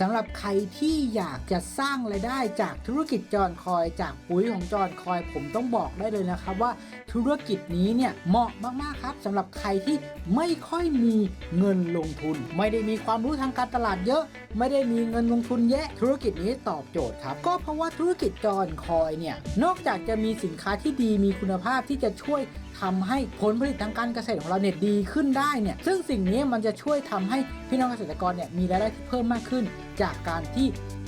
สำหรับใครที่อยากจะสร้างไรายได้จากธุรกิจจอนคอยจากปุ๋ยของจอนคอย ผมต้องบอกได้เลยนะครับว่าธุรกิจนี้เนี่ยเหมาะมากๆครับสำหรับใครที่ไม่ค่อยมีเงินลงทุน ไม่ได้มีความรู้ทางการตลาดเยอะ ไม่ได้มีเงินลงทุนแยะธุรกิจนี้ตอบโจทย์ครับก็เพราะว่าธุรกิจจอนคอยเนี่ยนอกจากจะมีสินค้าที่ดีมีคุณภาพที่จะช่วยทำให้ผลผลิตทางการเกษตรของเราเนี่ยดีขึ้นได้เนี่ยซึ่งสิ่งนี้มันจะช่วยทำให้พี่น้องเกษตรกรเนี่ยมีรายได้ที่เพิ่มมากขึ้น จากการที่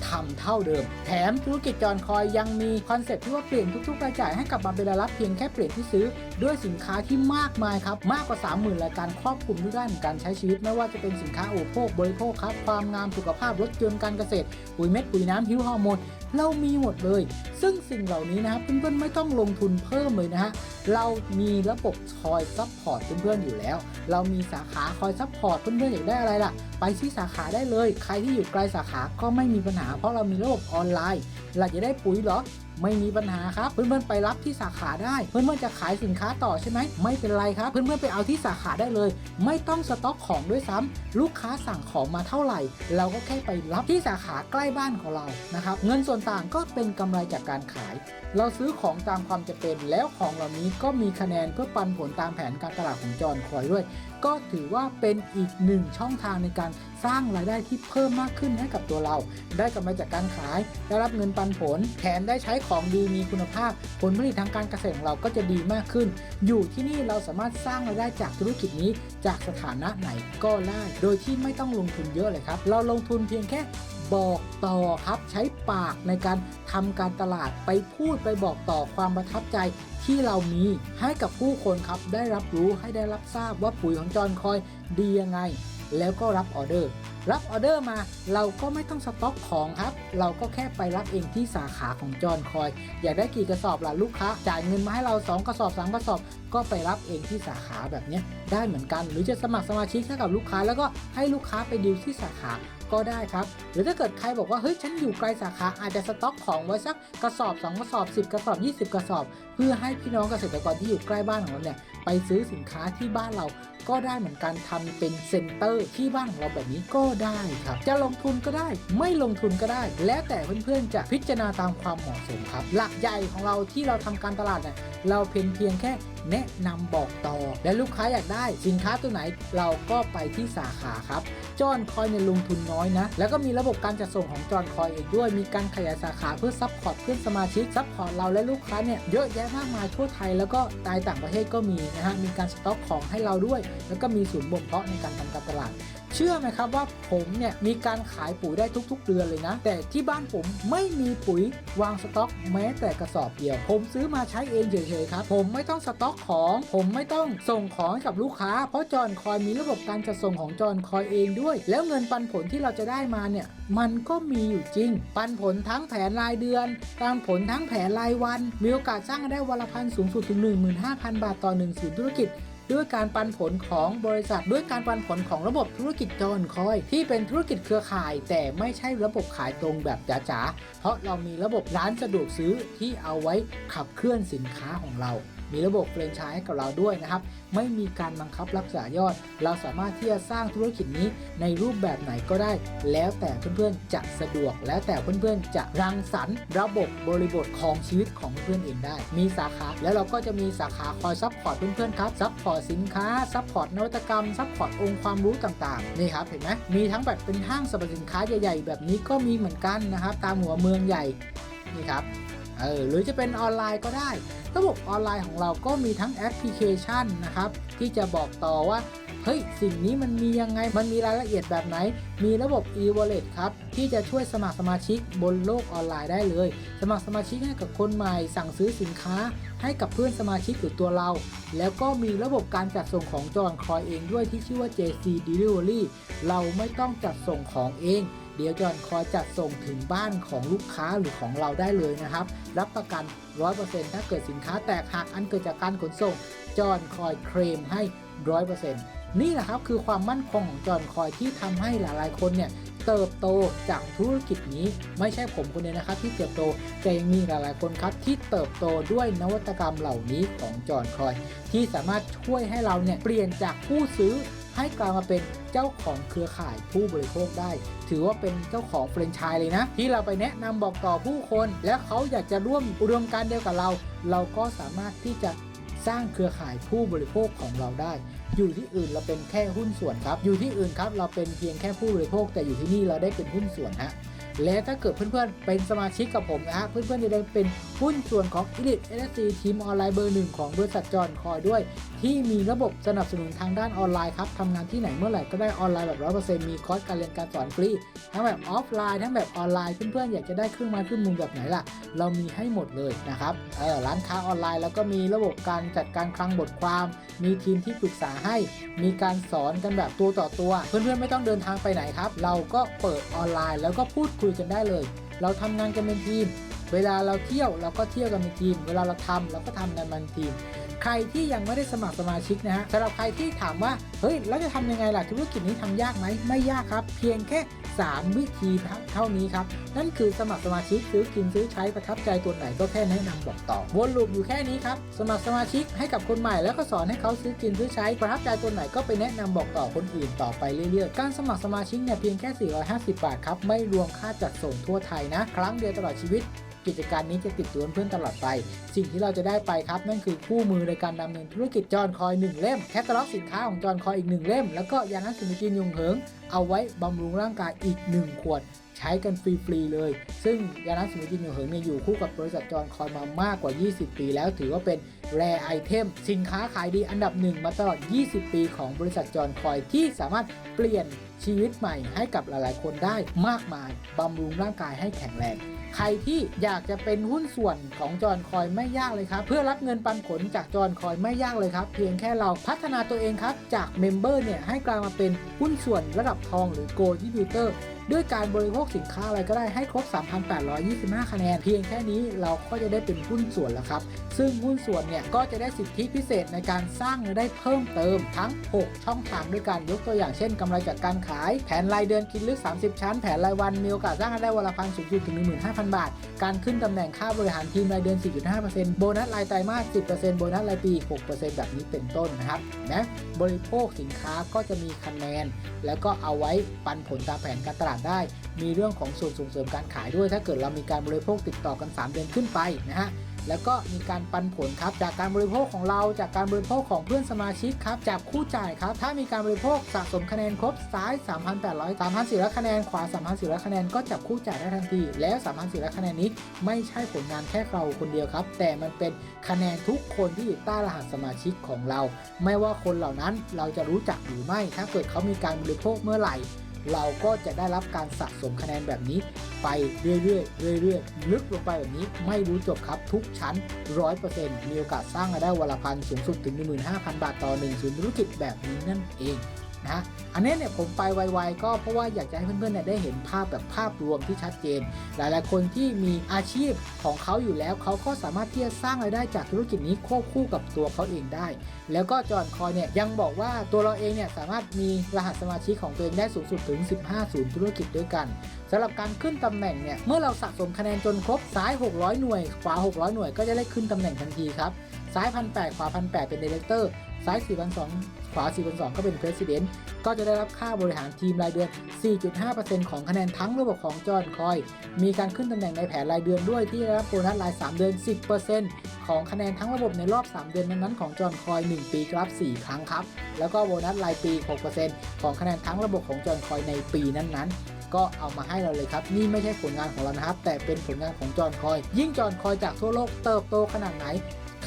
ทำเท่าเดิม แถมธุรกิจจอนคอยยังมีคอนเซ็ปต์ที่ว่าเปลี่ยนทุกๆรายจ่ายให้กลับมาเป็นรายรับเพียงแค่เปลี่ยนที่ซื้อ ด้วยสินค้าที่มากมายครับ มากกว่า 30,000รายการครอบคลุมทุกด้านการใช้ชีวิตไม่ว่าจะเป็นสินค้าอุปโภคบริโภคครับ ความงามสุขภาพรถยนต์การเกษตร ปุ๋ยเม็ดปุ๋ยน้ำฮิวฮอร์โมนเรามีหมดเลย ซึ่งสิ่งเหล่านี้นะครับเพื่อนๆไม่ต้องลงทุนเพิ่มเลยนะฮะเรามีระบบคอยซัพพอร์ตเพื่อนๆอยู่แล้ว เรามีสาขาคอยซัพพอร์ตเพื่อนๆอยากได้อะไรล่ะ ไปที่สาขาได้เลย ใครที่อยู่ไกลสาขาก็ไม่มีปัญหาเพราะเรามีระบบออนไลน์ เราจะได้ปุ๋ยหรอ ไม่มีปัญหาครับ เพื่อนๆไปรับที่สาขาได้ เพื่อนๆจะขายสินค้าต่อใช่ไหมไม่เป็นไรครับ เพื่อนๆไปเอาที่สาขาได้เลย ไม่ต้องสต็อกของด้วยซ้ำลูกค้าสั่งของมาเท่าไหร่ เราก็แค่ไปรับที่สาขาใกล้บ้านของเรานะครับเงินส่วนต่างก็เป็นกำไรจากการขาย เราซื้อของตามความจำเป็นแล้วของเหล่านี้ก็มีคะแนนเพื่อปันผลตามแผนการตลาดของจอห์นคอยด้วย ก็ถือว่าเป็นอีกหนึ่งช่องทางในการสร้างรายได้ที่เพิ่มมากขึ้นให้กับตัวเรา ได้กำไรจากการขายได้รับเงินปันผลแถมได้ใช้ของดีมีคุณภาพ ผลผลิตทางการเกษตรของเราก็จะดีมากขึ้น อยู่ที่นี่เราสามารถสร้างรายได้จากธุรกิจนี้ จากสถานะไหนก็ได้โดยที่ไม่ต้องลงทุนเยอะเลยครับ เราลงทุนเพียงแค่บอกต่อครับใช้ปากในการทำการตลาดไปพูดไปบอกต่อความประทับใจที่เรามีให้กับผู้คนครับได้รับรู้ให้ได้รับทราบว่าปุ๋ยของจอนคอยดียังไง แล้วก็รับออเดอร์ รับออเดอร์มาเราก็ไม่ต้องสต็อกของครับ เราก็แค่ไปรับเองที่สาขาของจอนคอย อยากได้กี่กระสอบล่ะลูกค้า จ่ายเงินมาให้เรา 2 กระสอบ 3 กระสอบ ก็ไปรับเองที่สาขาแบบเนี้ยได้เหมือนกัน หรือจะสมัครสมาชิกให้กับลูกค้า แล้วก็ให้ลูกค้าไปดิวที่สาขาก็ได้ครับ หรือถ้าเกิดใครบอกว่าเฮ้ยฉันอยู่ไกลสาขาอาจจะสต็อกของไว้สักกระสอบ 2 กระสอบ 10 กระสอบ 20 กระสอบ เพื่อให้พี่น้องเกษตรกรที่อยู่ใกล้บ้านของเราเนี่ยไปซื้อสินค้าที่บ้านเรา ก็ได้เหมือนกันทำเป็นเซ็นเตอร์ที่บ้านของเราแบบนี้ก็ได้ครับ จะลงทุนก็ได้ ไม่ลงทุนก็ได้ แล้วแต่เพื่อนๆจะพิจารณาตามความเหมาะสมครับ หลักใหญ่ของเราที่เราทำการตลาดเนี่ยเราเพียงเพียงแค่ แนะนำบอกต่อ และลูกค้าอยากได้สินค้าตัวไหนเราก็ไปที่สาขาครับจอนคอยในลงทุนน้อยนะ แล้วก็มีระบบการจัดส่งของจอนคอยเองด้วยมีการขยายสาขาเพื่อซัพพอร์ตเพื่อนสมาชิกซัพพอร์ตเราและลูกค้าเนี่ยเยอะแยะมากมายทั่วไทยแล้วก็ตายต่างประเทศก็มีนะฮะมีการสต็อกของให้เราด้วย แล้วก็มีศูนย์บ่มเพาะในการทำการตลาด เชื่อไหมครับว่าผมเนี่ยมีการขายปุ๋ยได้ทุก ๆ เดือนเลยนะ แต่ที่บ้านผมไม่มีปุ๋ยวางสต็อกแม้แต่กระสอบเดียว ผมซื้อมาใช้เองเฉยๆครับ ผมไม่ต้องสต็อกของ ผมไม่ต้องส่งของให้กับลูกค้า เพราะจอนคอยมีระบบการจัดส่งของจอนคอยเองด้วย แล้วเงินปันผลที่เราจะได้มาเนี่ยมันก็มีอยู่จริง ปันผลทั้งแผนรายเดือนปันผลทั้งแผนรายวัน มีโอกาสสร้างได้วันละพันสูงสุดถึง 15,000 บาทต่อหนึ่งศูนย์ธุรกิจ ด้วยการปันผลของบริษัท ด้วยการปันผลของระบบธุรกิจจอนคอย ที่เป็นธุรกิจเครือข่าย แต่ไม่ใช่ระบบขายตรงแบบจ๋าๆเพราะเรามีระบบร้านสะดวกซื้อที่เอาไว้ขับเคลื่อนสินค้าของเรา มีระบบเฟรนไชส์ให้กับเราด้วยนะครับ ไม่มีการบังคับรักษายอด เราสามารถที่จะสร้างธุรกิจนี้ในรูปแบบไหนก็ได้ แล้วแต่เพื่อนๆจะสะดวก แล้วแต่เพื่อนๆจะรังสรรค์ระบบบริบทของชีวิตของเพื่อนเองได้ มีสาขาแล้วเราก็จะมีสาขาคอยซัพพอร์ตเพื่อนๆครับซัพพอร์ตสินค้าซัพพอร์ตนวัตกรรมซัพพอร์ตองค์ความรู้ต่างๆนี่ครับเห็นไหมมีทั้งแบบเป็นห้างสรรพสินค้าใหญ่ ๆ แบบนี้ก็มีเหมือนกันนะครับ ตามหัวเมืองใหญ่นี่ครับ เออหรือจะเป็นออนไลน์ก็ได้ ระบบออนไลน์ของเราก็มีทั้งแอปพลิเคชันนะครับ ที่จะบอกต่อว่าเฮ้ย สิ่งนี้มันมียังไง มันมีรายละเอียดแบบไหน มีระบบ e-wallet ครับ ที่จะช่วยสมัครสมาชิกบนโลกออนไลน์ได้เลย สมัครสมาชิกให้กับคนใหม่ สั่งซื้อสินค้า ให้กับเพื่อนสมาชิกหรือตัวเรา แล้วก็มีระบบการจัดส่งของจอนคอยเองด้วยที่ชื่อว่า JC Delivery เราไม่ต้องจัดส่งของเอง เดี๋ยวจอนคอยจัดส่งถึงบ้านของลูกค้าหรือของเราได้เลยนะครับ รับประกัน 100%ถ้าเกิดสินค้าแตกหักอันเกิดจากการขนส่ง จอนคอยเคลมให้ 100%นี่แหละครับคือความมั่นคงของจอนคอยที่ทำให้หลายๆคนเนี่ยเติบโตจากธุรกิจนี้ไม่ใช่ผมคนเดียวนะครับที่เติบโตแต่ยังมีหลายๆคนครับที่เติบโตด้วยนวัตกรรมเหล่านี้ของจอนคอย ที่สามารถช่วยให้เราเนี่ยเปลี่ยนจากผู้ซื้อ ให้กลายมาเป็นเจ้าของเครือข่ายผู้บริโภคได้ ถือว่าเป็นเจ้าของแฟรนไชส์เลยนะ ที่เราไปแนะนำบอกต่อผู้คน และเขาอยากจะร่วมอุดมการเดียวกับเรา เราก็สามารถที่จะสร้างเครือข่ายผู้บริโภคของเราได้ อยู่ที่อื่นเราเป็นแค่หุ้นส่วนครับ อยู่ที่อื่นครับเราเป็นเพียงแค่ผู้บริโภค แต่อยู่ที่นี่เราได้เป็นหุ้นส่วนฮะ และถ้าเกิดเพื่อนๆเป็นสมาชิกกับผมนะฮะเพื่อนๆจะได้เป็นหุ้นส่วนของ Elite SC ทีมออนไลน์เบอร์หนึ่งของบริษัทจอนคอยด้วย ที่มีระบบสนับสนุนทางด้านออนไลน์ครับทำงานที่ไหนเมื่อไหร่ก็ได้ออนไลน์แบบ100%มีคอร์สการเรียนการสอนฟรีทั้งแบบออฟไลน์ทั้งแบบออนไลน์เพื่อนๆอยากจะได้เครื่องไม้เครื่องมือแบบไหนล่ะ เรามีให้หมดเลยนะครับเออร้านค้าออนไลน์แล้วก็มีระบบการจัดการคลังบทความ มีทีมที่ปรึกษาให้ มีการสอนกันแบบตัวต่อตัว เพื่อนๆไม่ต้องเดินทางไปไหนครับ เราก็เปิดออนไลน์แล้วก็พูดคุยกันได้เลย เราทำงานกันเป็นทีม เวลาเราเที่ยวเราก็เที่ยวกันเป็นทีม เวลาเราทำเราก็ทำกันเป็นทีม ใครที่ยังไม่ได้สมัครสมาชิกนะฮะสำหรับใครที่ถามว่าเฮ้ยแล้วจะทำยังไงล่ะธุรกิจนี้ทำยากไหมไม่ยากครับ เพียงแค่ 3 วิธีเท่านี้ครับ นั่นคือสมัครสมาชิกซื้อกินซื้อใช้ประทับใจตัวไหนก็แค่แนะนำบอกต่อวนลูปอยู่แค่นี้ครับสมัครสมาชิกให้กับคนใหม่แล้วก็สอนให้เขาซื้อกินซื้อใช้ประทับใจตัวไหนก็ไปแนะนำบอกต่อคนอื่นต่อไปเรื่อยๆการสมัครสมาชิกเนี่ยเพียงแค่ 450 บาทครับไม่รวมค่าจัดส่งทั่วไทยนะ ครั้งเดียวตลอดชีวิตกิจการนี้จะติดตัวเพื่อนตลอดไป สิ่งที่เราจะได้ไปครับ นั่นคือคู่มือในการดำเนินธุรกิจจอนคอย 1 เล่ม แคตตาล็อกสินค้าของจอนคอยอีก 1 เล่ม แล้วก็ยานักสินกินยุงเหิง เอาไว้บำรุงร่างกายอีก 1 ขวดใช้กันฟรี ๆ เลย ซึ่งยานักสินกินยุงเหิงเนี่ยอยู่คู่กับบริษัทจอนคอยมามากกว่า 20 ปีแล้วถือว่าเป็นแรไอเทม สินค้าขายดีอันดับหนึ่งมาตลอด 20 ปีของบริษัทจอนคอยที่สามารถเปลี่ยนชีวิตใหม่ให้กับหลายๆ คนได้มากมาย บำรุงร่างกายให้แข็งแรง ใครที่อยากจะเป็นหุ้นส่วนของจอนคอยไม่ยากเลยครับ เพื่อรับเงินปันผลจากจอนคอยไม่ยากเลยครับ เพียงแค่เราพัฒนาตัวเองครับ จากเมมเบอร์เนี่ยให้กลายมาเป็นหุ้นส่วนระดับทองหรือโกลดิบิวเตอร์ ด้วยการบริโภคสินค้าอะไรก็ได้ให้ครบ 3,825 คะแนน เพียงแค่นี้เราก็จะได้เป็นหุ้นส่วนแล้วครับ ซึ่งหุ้นส่วนเนี่ยก็จะได้สิทธิพิเศษในการสร้างรายได้เพิ่มเติมทั้ง 6 ช่องทางด้วยกันยกตัวอย่างเช่นกำไรจากการขาย แผนรายเดือนกินลึก 30 ชั้น แผนรายวันมีโอกาสสร้างรายได้วันละพันสูงสุดถึง 15,000 บาท การขึ้นตำแหน่งค่าบริหารทีมรายเดือน 4.5%โบนัสรายไตรมาส 10%โบนัสรายปี 6%แบบนี้เป็นต้นนะครับนะบริโภคสินค้าก็จะมีคะแนน แล้วก็เอาไว้ปันผลตามแผนการตลาดได้ มีเรื่องของส่วนส่งเสริมการขายด้วย ถ้าเกิดเรามีการบริโภคติดต่อกัน 3 เดือนขึ้นไปนะฮะแล้วก็มีการปันผลครับจากการบริโภคของเราจากการบริโภคของเพื่อนสมาชิกครับจากคู่จ่ายครับถ้ามีการบริโภคสะสมคะแนนครบซ้าย 3,800 3,400คะแนนขวา 3,400คะแนนก็จับคู่จ่ายได้ทันที แล้ว 3,400คะแนนนี้ไม่ใช่ผลงานแค่เราคนเดียวครับ แต่มันเป็นคะแนนทุกคนที่อยู่ใต้รหัสสมาชิกของเรา ไม่ว่าคนเหล่านั้นเราจะรู้จักหรือไม่ ถ้าเกิดเขามีการบริโภคเมื่อไหร่ เราก็จะได้รับการสะสมคะแนนแบบนี้ ไปเรื่อยๆเรื่อยๆลึกลงไปแบบนี้ไม่รู้จบครับทุกชั้น 100%มีโอกาสสร้างรายได้วันละพันสูงสุดถึง 15,000 บาทต่อ1ศูนย์ธุรกิจแบบนี้นั่นเอง นะอันนี้เนี่ยผมไปไวๆก็เพราะว่าอยากจะให้เพื่อนๆเนี่ยได้เห็นภาพแบบภาพรวมที่ชัดเจน หลายๆคนที่มีอาชีพของเขาอยู่แล้ว เขาก็สามารถที่จะสร้างรายได้จากธุรกิจนี้ควบคู่กับตัวเขาเองได้ แล้วก็จอห์นคอยเนี่ยยังบอกว่าตัวเราเองเนี่ยสามารถมีรหัสสมาชิกของตัวเองได้สูงสุดถึง 15 ศูนย์ธุรกิจด้วยกันสำหรับการขึ้นตำแหน่งเนี่ยเมื่อเราสะสมคะแนนจนครบซ้าย 600 หน่วยขวา 600 หน่วยก็จะได้ขึ้นตำแหน่งทันทีครับซ้าย1,800ขวา1,800เป็น Director ซ้าย4,200 ขวา 4,200 ก็เป็น President ก็จะได้รับค่าบริหารทีมรายเดือน 4.5%ของคะแนนทั้งระบบของจอห์นคอย มีการขึ้นตำแหน่งในแผนรายเดือนด้วยที่ได้รับโบนัสราย 3 เดือน 10%ของคะแนนทั้งระบบในรอบ 3 เดือนนั้นๆของจอห์นคอย 1 ปีครับ 4 ครั้งครับ แล้วก็โบนัสรายปี 6%ของคะแนนทั้งระบบของจอห์นคอยในปีนั้นๆก็เอามาให้เราเลยครับ นี่ไม่ใช่ผลงานของเรานะครับ แต่เป็นผลงานของจอห์นคอย ยิ่งจอห์นคอยจากทั่วโลกเติบโตขนาดไหน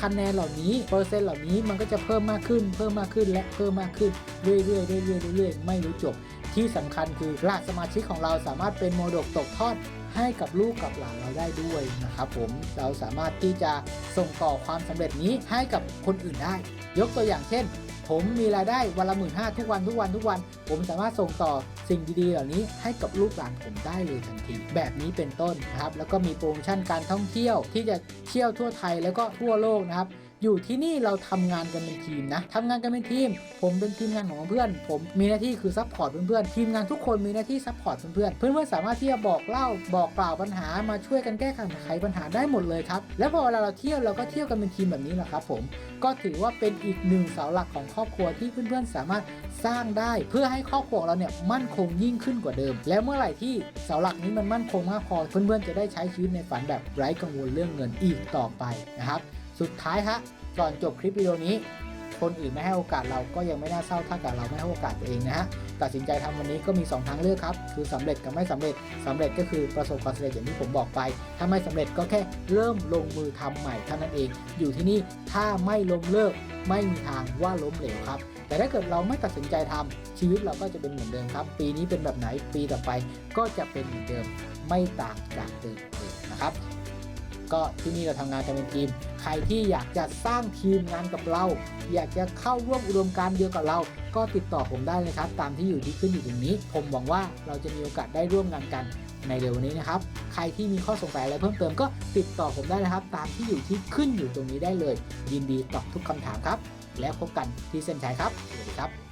คะแนนเหล่านี้เปอร์เซ็นต์เหล่านี้มันก็จะเพิ่มมากขึ้น เพิ่มมากขึ้นและเพิ่มมากขึ้นเรื่อยๆเรื่อยๆเรื่อยๆไม่รู้จบ ที่สำคัญคือรหัสมาชิกของเราสามารถเป็นโมดกตกทอดให้กับลูกกับหลานเราได้ด้วยนะครับผมเราสามารถที่จะส่งต่อความสำเร็จนี้ให้กับคนอื่นได้ ยกตัวอย่างเช่น ผมมีรายได้วันละหมื่นห้าทุกวันทุกวันทุกวัน ผมสามารถส่งต่อสิ่งดีๆ เหล่านี้ให้กับลูกหลานผมได้เลยทันที แบบนี้เป็นต้นนะครับ แล้วก็มีโปรโมชั่นการท่องเที่ยวที่จะเที่ยวทั่วไทยแล้วก็ทั่วโลกนะครับ อยู่ที่นี่เราทำงานกันเป็นทีมนะทำงานกันเป็นทีม ผมเป็นทีมงานของเพื่อน ผมมีหน้าที่คือซัพพอร์ตเพื่อนๆ ทีมงานทุกคนมีหน้าที่ซัพพอร์ตเพื่อนๆ เพื่อนๆสามารถที่จะบอกเล่าบอกกล่าวปัญหามาช่วยกันแก้ไขปัญหาได้หมดเลยครับ แล้วพอเวลาเราเที่ยวเราก็เที่ยวกันเป็นทีมแบบนี้แหละครับ ผม ก็ถือว่าเป็นอีกหนึ่งเสาหลักของครอบครัวที่เพื่อนๆ สามารถสร้างได้เพื่อให้ครอบครัวเราเนี่ยมั่นคงยิ่งขึ้นกว่าเดิม แล้วเมื่อไหร่ที่เสาหลักนี้มันมั่นคงมากพอเพื่อนๆจะได้ใช้ชีวิตในฝันแบบไร้กังวลเรื่องเงินอีกต่อไปนะครับ สุดท้ายฮะก่อนจบคลิปวิดีโอนี้ คนอื่นไม่ให้โอกาสเราก็ยังไม่น่าเศร้าถ้ากับเราไม่ให้โอกาสตัวเองนะฮะตัดสินใจทำวันนี้ก็มี 2 ทางเลือกครับ คือสำเร็จกับไม่สำเร็จสำเร็จก็คือประสบความสำเร็จอย่างที่ผมบอกไป ถ้าไม่สำเร็จก็แค่เริ่มลงมือทำใหม่เท่านั้นเอง อยู่ที่นี่ถ้าไม่ล้มเลิก ไม่มีทางว่าล้มเหลวครับ แต่ถ้าเกิดเราไม่ตัดสินใจทำชีวิตเราก็จะเป็นเหมือนเดิมครับ ปีนี้เป็นแบบไหนปีต่อไปก็จะเป็นเหมือนเดิมไม่ต่างจากเดิมเลยนะครับ ก็ที่นี่เราทำงานกันเป็นทีม ใครที่อยากจะสร้างทีมงานกับเรา อยากจะเข้าร่วมอุดมการณ์เดียวกับเรา ก็ติดต่อผมได้เลยครับ ตามที่อยู่ที่ขึ้นอยู่ตรงนี้ ผมหวังว่าเราจะมีโอกาสได้ร่วมงานกันในเร็ววันนี้นะครับ ใครที่มีข้อสงสัยอะไรเพิ่มเติมก็ติดต่อผมได้นะครับ ตามที่อยู่ที่ขึ้นอยู่ตรงนี้ได้เลย ยินดีตอบทุกคำถามครับ แล้วพบกันที่เส้นชัยครับ สวัสดีครับ